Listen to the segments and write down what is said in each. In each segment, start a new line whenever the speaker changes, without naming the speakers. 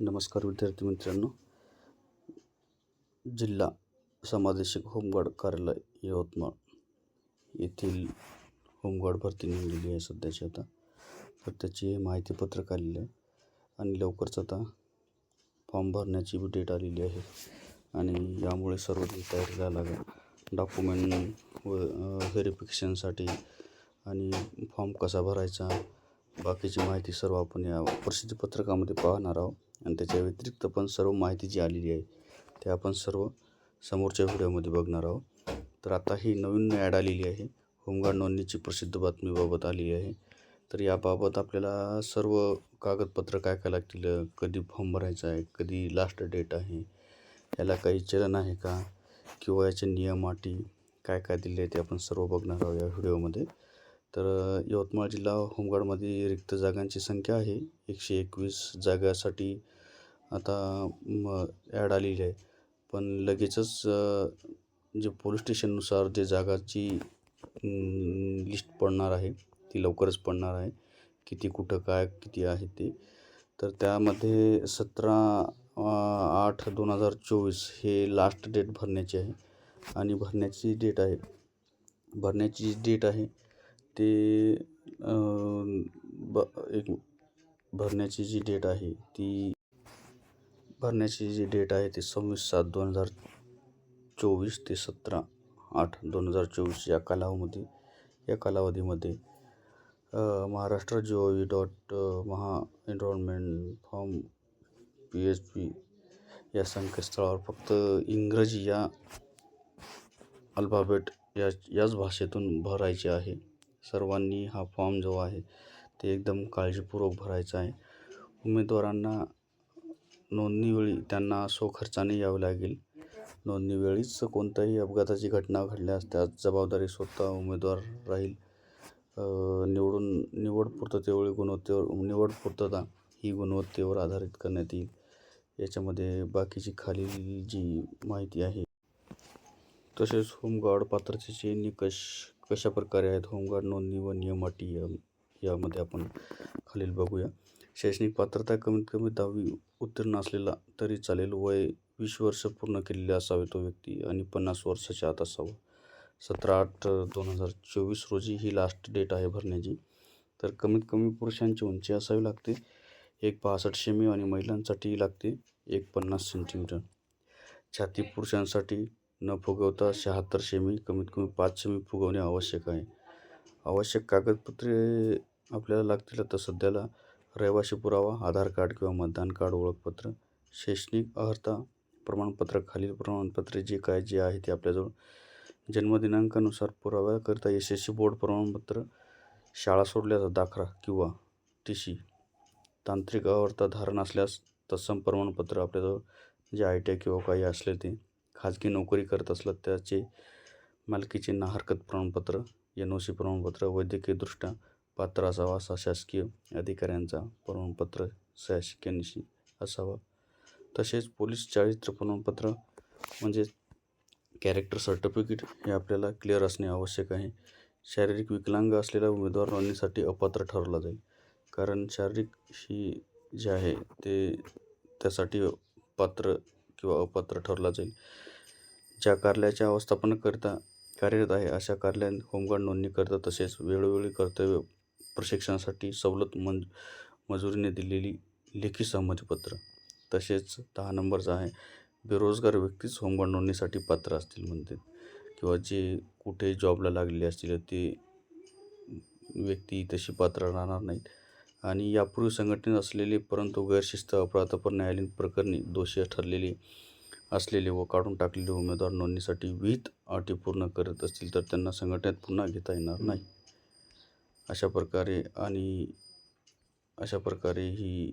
नमस्कार विद्यार्थी मित्रांनो. जिल्हा समादेशक होमगार्ड कार्यालय यवतमाळ येथील होमगार्ड भरती निघलेली आहे सध्याची आता. तर त्याची माहितीपत्रक आलेलं आहे आणि लवकरच आता फॉर्म भरण्याची बी डेट आलेली आहे. आणि यामुळे सर्व तयारीला लागा डॉक्युमेंट व व्हेरिफिकेशनसाठी आणि फॉर्म कसा भरायचा बाकीची माहिती सर्व आपण या प्रसिद्धी पत्रकामध्ये पाहणार आहोत. आणि त्याच्या व्यतिरिक्त पण सर्व माहिती जी आलेली आहे ते आपण सर्व समोरच्या व्हिडिओमध्ये बघणार आहोत. तर आता ही नवीन ॲड आलेली आहे होमगार्ड नोंदणीची प्रसिद्ध बातमीबाबत आलेली आहे. तर याबाबत आपल्याला सर्व कागदपत्र काय काय लागतील कधी फॉर्म भरायचा आहे कधी लास्ट डेट आहे याला काही चलन आहे का किंवा याचे नियम अटी काय काय दिले आहे ते आपण सर्व बघणार आहोत या व्हिडिओमध्ये. तर यवतमाळ जिल्हा होमगार्डमध्ये रिक्त जागांची संख्या आहे. एकशे एकवीस जागासाठी आता म ॲड आलेली आहे. पण लगेचच जे पोलीस स्टेशननुसार जे जागाची लिस्ट पडणार आहे ती लवकरच पडणार आहे. किती कुठं काय किती आहे ते. तर त्यामध्ये सतरा आठ दोन हजार चोवीस हे लास्ट डेट भरण्याची आहे. आणि भरण्याची डेट आहे भरण्याची डेट आहे ते ब एक भरण्याची जी डेट आहे ती भरण्याची जी डेट आहे ती सव्वीस सात दोन हजार चोवीस ते सतरा आठ दोन हजार चोवीस या कालावधी या कालावधीमध्ये Maharashtra G O V dot maha enrolment form P H P या संकेतस्थळावर फक्त इंग्रजी या अल्फाबेट या याच भाषेतून भरायचे आहे. सर्वांनी हा फॉर्म जो आहे ते एकदम काळजीपूर्वक भरायचा आहे. उमेदवारांना नोंदणीवेळी त्यांना स्वखर्चाने यावे लागेल. नोंदणीवेळीच कोणत्याही अपघाताची घटना घडल्यास त्यात जबाबदारी स्वतः उमेदवार राहील. निवडून निवड पूर्ततेवेळी गुणवत्तेवर निवड पूर्तता ही गुणवत्तेवर आधारित करण्यात येईल. याच्यामध्ये बाकीची खालील जी माहिती आहे. तसेच होमगार्ड पात्रतेचे निकष कशा प्रकारे आहेत? होमगार्ड नोंदणी व नियम अटी या यामध्ये आपण खालील बघूया. शैक्षणिक पात्रता कमीत कमी दहावी उत्तीर्ण असलेला तरी चालेल. वय वीस वर्ष पूर्ण केलेले असावे तो व्यक्ती आणि पन्नास वर्षाच्या आत असावा. सतरा आठ दोन हजार चोवीस रोजी ही लास्ट डेट आहे भरण्याची. तर कमीत कमी पुरुषांची उंची असावी लागते. एक पासष्ट सेमी आणि महिलांसाठी लागते एक पन्नास सेंटीमीटर छाती पुरुषांसाठी न फुगवता शहात्तर सेमी कमीत कमी पाच सेमी फुगवणे आवश्यक आहे. आवश्यक कागदपत्रे आपल्याला लागतील तर सध्याला. रहिवासी पुरावा आधार कार्ड किंवा मतदान कार्ड ओळखपत्र शैक्षणिक अर्हता प्रमाणपत्र खालील प्रमाणपत्रे जे काय जे आहे ते आपल्याजवळ. जन्मदिनांकानुसार पुराव्याकरिता यशस्वी बोर्ड प्रमाणपत्र शाळा सोडल्याचा दाखला किंवा टी सी तांत्रिक अवस्था धारण असल्यास तत्सम प्रमाणपत्र आपल्याजवळ जे आय टी आय किंवा काही असले ते. खाजगी नोकरी करत असलं त्याचे मालकीचे ना हरकत प्रमाणपत्र एन ओ सी प्रमाणपत्र वैद्यकीयदृष्ट्या पात्र असावा असा शासकीय अधिकाऱ्यांचा प्रमाणपत्र शासकीय असावा. तसेच पोलीस चारित्र प्रमाणपत्र म्हणजे कॅरेक्टर सर्टिफिकेट हे आपल्याला क्लिअर असणे आवश्यक आहे. शारीरिक विकलांग असलेला उमेदवार नोंदणीसाठी अपात्र ठरवला जाईल. कारण शारीरिक ही जे आहे ते त्यासाठी पात्र किंवा अपात्र ठरला जाईल. ज्या कार्यालयाच्या अवस्थापनाकरिता कार्यरत आहे अशा कार्यालयात होमगार्ड नोंदणीकरिता तसेच वेळोवेळी कर्तव्य प्रशिक्षणासाठी सवलत मंज मजुरीने दिलेली लेखी संमतीपत्र तसेच दहा नंबरचा आहे. बेरोजगार व्यक्तीच होमगार्ड नोंदणीसाठी पात्र असतील म्हणते. किंवा जे कुठे जॉबला लागलेले असतील ते व्यक्ती तशी पात्र राहणार नाहीत. आणि यापूर्वी संघटनेत असलेले परंतु गैरशिस्त अपराधपर न्यायालयीन प्रकरणी दोषी ठरलेले असलेले व काढून टाकलेले उमेदवार नोंदणीसाठी विहित अटी पूर्ण करत असतील तर त्यांना संघटनेत पुन्हा घेता येणार नाही. अशा प्रकारे आणि अशा प्रकारे ही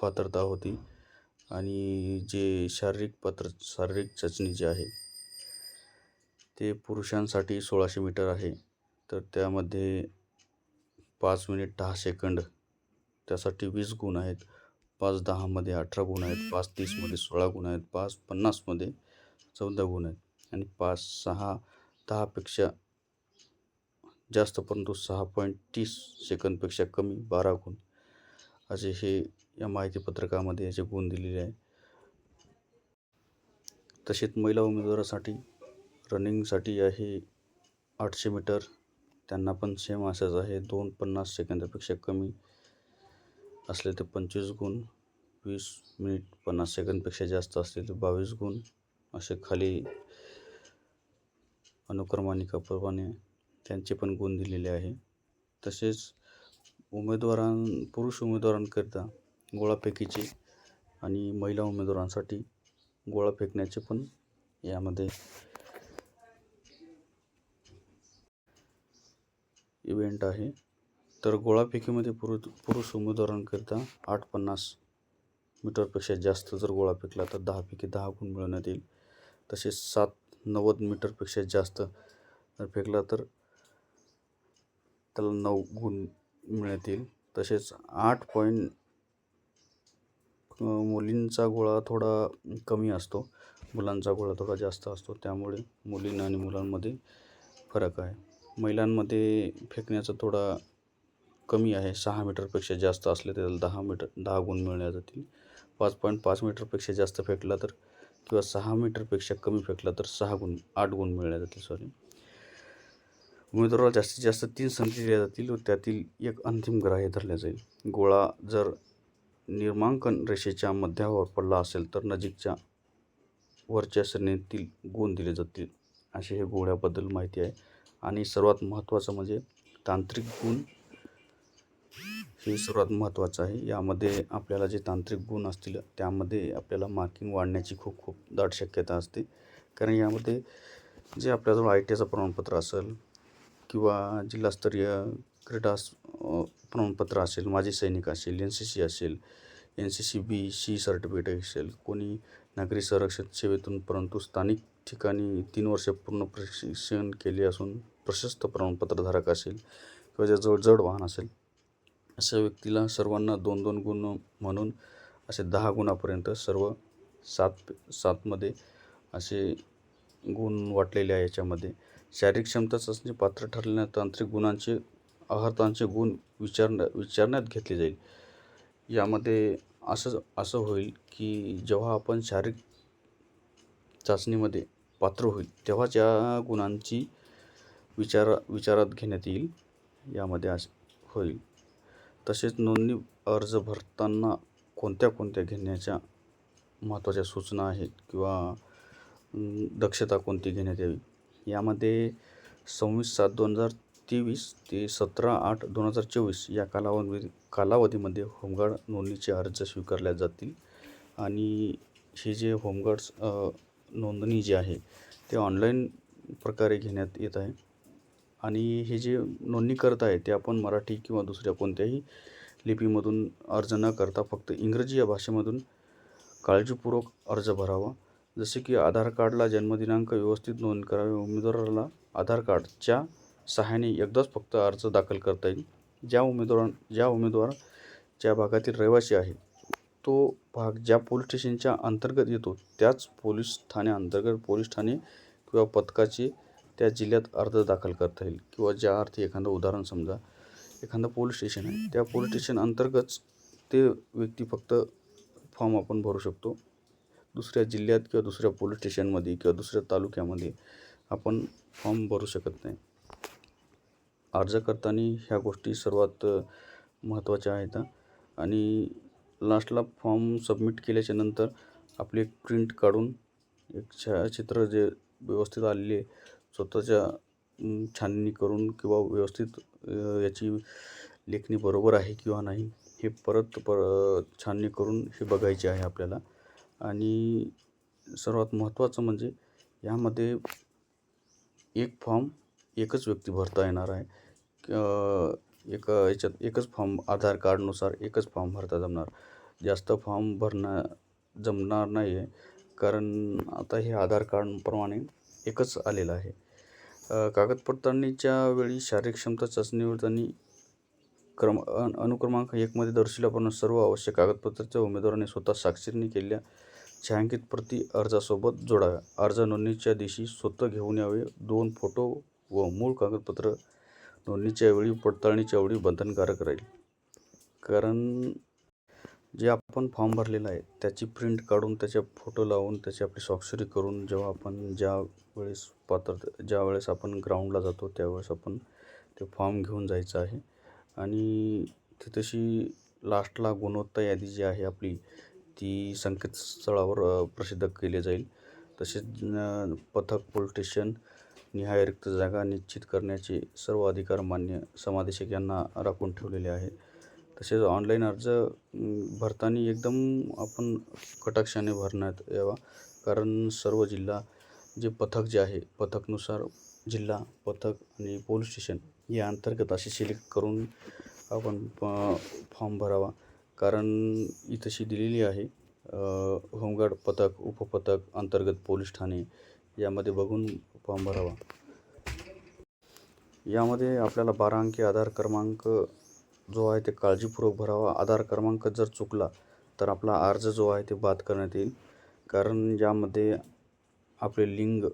पात्रता होती. आणि जे शारीरिक पात्र शारीरिक चाचणी जे आहे ते पुरुषांसाठी सोळाशे मीटर आहे. तर त्यामध्ये पाच मिनिट दहा सेकंड त्यासाठी वीस गुण आहेत. पाच दहामध्ये अठरा गुण आहेत. पाच तीसमध्ये सोळा गुण आहेत. पाच पन्नासमध्ये चौदा गुण आहेत. आणि पाच सहा दहापेक्षा जास्त परंतु सहा पॉईंट तीस सेकंदपेक्षा कमी बारा गुण. असे हे या माहितीपत्रकामध्ये याचे गुण दिलेले आहे. तसेच महिला उमेदवारासाठी रनिंगसाठी आहे आठशे मीटर त्यांना पण सेम असंच आहे. दोन पन्नास सेकंदापेक्षा कमी असले तर पंचवीस गुण वीस मिनिट पन्नास सेकंदपेक्षा जास्त असले तर बावीस गुण. असे खाली अनुक्रमानिकाप्रमाणे त्यांचे पण गुण दिलेले आहे. तसेच उमेदवारां पुरुष उमेदवारांकरिता गोळाफेकीचे आणि महिला उमेदवारांसाठी गोळा फेकण्याचे पण यामध्ये इव्हेंट आहे. तर गोळाफेकीमध्ये पुरुष पुरुष उमेदवारांकरिता आठ पन्नास मीटरपेक्षा जास्त जर गोळा फेकला तर दहापैकी दहा गुण मिळवण्यात येईल. तसेच सात नव्वद मीटरपेक्षा जास्त जर फेकला तर त्याला नऊ गुण मिळण्यात येईल. तसेच आठ पॉईंट मुलींचा गोळा थोडा कमी असतो. मुलांचा गोळा थोडा जास्त असतो. त्यामुळे मुलींना आणि मुलांमध्ये फरक आहे. महिलांमध्ये फेकण्याचा थोडा कमी आहे. सहा मीटरपेक्षा जास्त असले तर त्याला दहा मीटर दहा गुण मिळण्यात जातील पाच पॉईंट पाच मीटरपेक्षा जास्त फेकला तर किंवा सहा मीटरपेक्षा कमी फेकला तर सहा गुण आठ गुण मिळण्यात जातील सॉरी उमेदवाराला जास्तीत जास्त तीन संधी दिल्या जातील व त्यातील एक अंतिम ग्राह्य धरल्या जाईल. गोळा जर निर्मांकन रेषेच्या मध्यावर पडला असेल तर नजीकच्या वरच्या श्रेणीतील गुण दिले जातील. असे हे गोळ्याबद्दल माहिती आहे. आणि सर्वात महत्त्वाचं म्हणजे तांत्रिक गुण. हे सर्वात महत्त्वाचं आहे. यामध्ये आपल्याला जे तांत्रिक गुण असतील त्यामध्ये आपल्याला मार्किंग वाढण्याची खूप खूप दाट शक्यता असते. कारण यामध्ये जे आपल्याजवळ आय टी आयचं प्रमाणपत्र असेल किंवा जिल्हास्तरीय क्रीडा प्रमाणपत्र असेल माजी सैनिक असेल एन सी सी असेल N C C B C certificate असेल कोणी नागरी संरक्षण सेवेतून परंतु स्थानिक ठिकाणी तीन वर्ष पूर्ण प्रशिक्षण केले असून प्रशस्त प्रमाणपत्रधारक असेल किंवा ज्याजवळ जड वाहन असेल अशा व्यक्तीला सर्वांना दोन दोन गुण म्हणून असे दहा गुणापर्यंत सर्व सात सातमध्ये असे गुण वाटलेले आहे याच्यामध्ये. शारीरिक क्षमता चाचणी पात्र ठरलेल्या तांत्रिक गुणांचे आहारतांचे गुण विचारण्या विचारण्यात घेतले जाईल. यामध्ये असं असं होईल की जेव्हा आपण शारीरिक चाचणीमध्ये पात्र होईल तेव्हाच या गुणांची विचार विचारात घेण्यात येईल यामध्ये अस होईल. तसेच नोंदणी अर्ज भरताना कोणत्या कोणत्या घेण्याच्या महत्त्वाच्या सूचना आहेत किंवा दक्षता कोणती घेण्यात यावी? यामध्ये सव्वीस सात दोन हजार तेवीस ते सतरा आठ दोन हजार चोवीस या कालावधी कालावधीमध्ये होमगार्ड नोंदणीचे अर्ज स्वीकारल्या जातील आणि हे जे होमगार्ड्स नोंदणी जी आहे ते ऑनलाईन प्रकारे घेण्यात येत आहे. आणि हे जे नोंदणी करत आहे ते आपण मराठी किंवा दुसऱ्या कोणत्याही लिपीमधून अर्ज न करता फक्त इंग्रजी या भाषेमधून काळजीपूर्वक अर्ज भरावा. जसे की आधार कार्डला जन्मदिनांक व्यवस्थित नोंद करावे. उमेदवाराला आधार कार्डच्या सहाय्याने एकदाच फक्त अर्ज दाखल करता येईल. ज्या उमेदवार ज्या उमेदवार ज्या भागातील रहिवासी आहे तो भाग ज्या पोलीस स्टेशनच्या अंतर्गत येतो त्याच पोलीस ठाण्याअंतर्गत पोलीस ठाणे किंवा पथकाचे त्या जिल्ह्यात अर्ज दाखल करता येईल. किंवा ज्या अर्थी एखादं उदाहरण समजा एखादं पोलीस स्टेशन आहे त्या पोलीस स्टेशन अंतर्गतच ते व्यक्ती फक्त फॉर्म आपण भरू शकतो. दुसऱ्या जिल्ह्यात किंवा दुसऱ्या पोलीस स्टेशनमध्ये किंवा दुसऱ्या तालुक्यामध्ये आपण फॉर्म भरू शकत नाही. अर्ज करताना ह्या गोष्टी सर्वात महत्त्वाच्या आहेत. आणि लास्टला फॉर्म सबमिट केल्याच्यानंतर आपली एक प्रिंट काढून एक छायाचित्र जे व्यवस्थित आलेले स्वतःच्या छाननी करून किंवा व्यवस्थित याची लेखणी बरोबर आहे किंवा नाही हे परत पर छाननी करून हे बघायचे आहे आपल्याला. आणि सर्वात महत्त्वाचं म्हणजे यामध्ये एक फॉर्म एकच व्यक्ती भरता येणार आहे. एक याच्यात एकच फॉर्म आधार कार्डनुसार एकच फॉर्म भरता जमणार. जास्त फॉर्म भरणं जमणार नाही आहे कारण आता हे आधार कार्डप्रमाणे एकच आलेलं आहे. कागदपत्रांनीच्या वेळी शारीरिक क्षमता चाचणीवर त्यांनी क्रम अनुक्रमांक एकमध्ये दर्शविल्याप्रमाणे सर्व आवश्यक कागदपत्राच्या उमेदवाराने स्वतः साक्षरीने केलेल्या छायांकित प्रती अर्जासोबत जोडाव्या. अर्ज नोंदणीच्या दिवशी स्वतः घेऊन यावे. दोन फोटो व मूळ कागदपत्र नोंदणीच्या वेळी पडताळणीच्या वेळी बंधनकारक राहील. कारण जे आपण फॉर्म भरलेला आहे त्याची प्रिंट काढून त्याचे फोटो लावून त्याची आपली स्वाक्षरी करून जेव्हा आपण ज्या वेळेस पात्र ज्या वेळेस आपण ग्राउंडला जातो त्यावेळेस आपण ते फॉर्म घेऊन जायचं आहे. आणि ती तशी लास्टला गुणवत्ता यादी जी आहे आपली ती संकेतस्थळावर प्रसिद्ध केली जाईल. तसेच पथक पोलीस स्टेशन निहाय रिक्त जागा निश्चित करण्याचे सर्व अधिकार मान्य समादेशक यांना राखून ठेवलेले आहे. तसेच ऑनलाईन अर्ज भरताना एकदम आपण कटाक्षाने भरण्यात यावा. कारण सर्व जिल्हा जे पथक जे आहे पथकनुसार जिल्हा पथक आणि पोलीस स्टेशन या अंतर्गत असे सिलेक्ट करून आपण फॉर्म भरावा. कारण ही तशी दिलेली आहे होमगार्ड पथक उपपथक अंतर्गत पोलीस ठाणे यामध्ये बघून फॉर्म भरावा. यामध्ये आपल्याला बारा अंकी आधार क्रमांक जो आहे ते काळजीपूर्वक भरावा. आधार क्रमांक जर चुकला तर आपला अर्ज जो आहे ते बाद करण्यात येईल. कारण यामध्ये आपले लिंग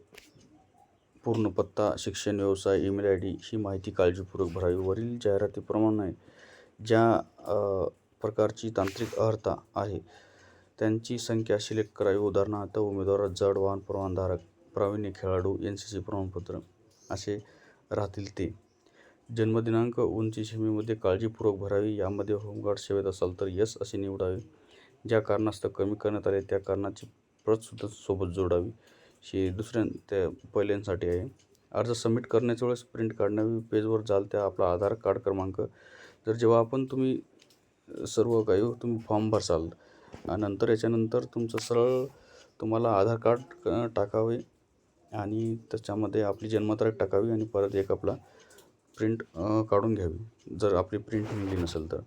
पूर्ण पत्ता शिक्षण व्यवसाय ईमेल आय डी ही माहिती काळजीपूर्वक भरावी. वरील जाहिरातीप्रमाणे ज्या प्रकारची तांत्रिक अर्हता आहे त्यांची संख्या सिलेक्ट करावी. उदाहरणार्थ उमेदवार जड वाहन परवानधारक प्रावीण्य खेळाडू एन सी सी प्रमाणपत्र असे राहतील ते. जन्मदिनांक उंची सीमेमध्ये काळजीपूर्वक भरावी यामध्ये होमगार्ड सेवेत असाल तर यस असे निवडावे. ज्या कारणास्तव कमी करण्यात आले त्या कारणाची प्रतसुद्धा सोबत जोडावी. शे दुसऱ्या त्या पहिल्यांसाठी आहे. अर्ज सबमिट करण्याच्या वेळेस प्रिंट काढण्यावी पेजवर जाल त्या आपला आधार कार्ड क्रमांक. जर जेव्हा आपण तुम्ही सर्व काही तुम्ही फॉर्म भरसाल आणि नंतर याच्यानंतर तुमचं सरळ तुम्हाला आधार कार्ड टाकावे. आणि त्याच्यामध्ये आपली जन्मतारीख टाकावी आणि परत एक आपला प्रिंट काढून घ्यावी. जर आपली प्रिंट मिळली नसेल तर.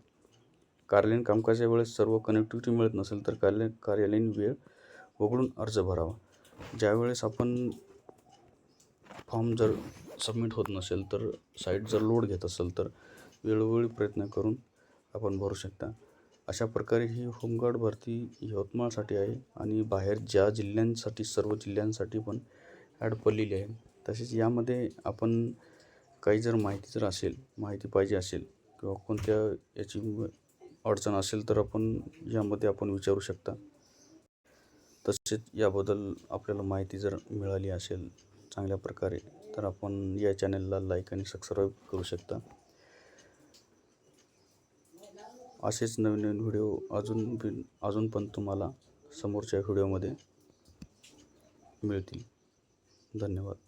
कार्यालयीन कामकाजाच्या वेळेस सर्व कनेक्टिव्हिटी मिळत नसेल तर कार्यालय कार्यालयीन वेळ वगळून अर्ज भरावा. ज्यावेळेस आपण फॉर्म जर सबमिट होत नसेल तर साईट जर लोड घेत असेल तर वेळोवेळी प्रयत्न करून आपण भरू शकता. अशा प्रकारे ही होमगार्ड भरती यवतमाळसाठी आहे आणि बाहेर ज्या जिल्ह्यांसाठी सर्व जिल्ह्यांसाठी पण ॲड पडलेली आहे. तसेच यामध्ये आपण काही जर माहिती जर असेल माहिती पाहिजे असेल किंवा कोणत्या याची अडचण असेल तर आपण यामध्ये आपण विचारू शकता. तसेच याबद्दल आपल्याला माहिती जर मिळाली असेल चांगल्या प्रकारे तर आपण या चॅनलला लाईक आणि सबस्क्राईब करू शकता. असेच नवीन नवीन व्हिडिओ अजून अजून पण तुम्हाला समोरच्या व्हिडिओमध्ये मिळतील. धन्यवाद.